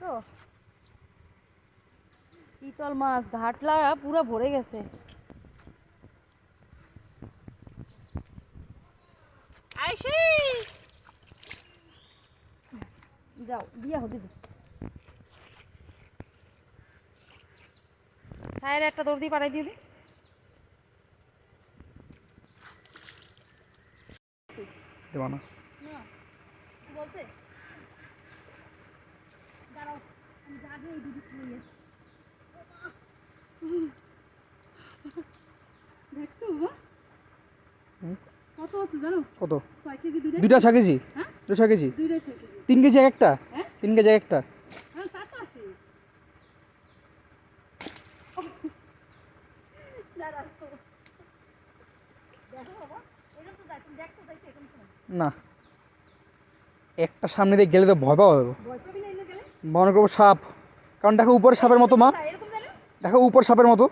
দেখছ? চিতল মাছ ঘাটলা পুরো ভরে গেছে। যাও দিয়া হবে দিদি সায়ের একটা দৌড় দিয়ে পাঠাই দিয়ে দেবা না। বলছে? যাব এই দিদি খাইয়ে দেখছ। কত আছে জানো? কত? ছয় কেজি দুইটা ছ কেজি? হ্যাঁ? দুটো ছ কেজি? দুইটাই ছয় কেজি। তিন কেজি এক একটা? হ্যাঁ? তিন কেজি এক একটা? হ্যাঁ না। একটা সামনে দিয়ে গেলে তো ভয় পাওয়া যাবে। ভয় পাবি মনে করব সাপ। কারণ দেখো উপরে সাপের মতো মা। দেখো উপর সাপের মতো।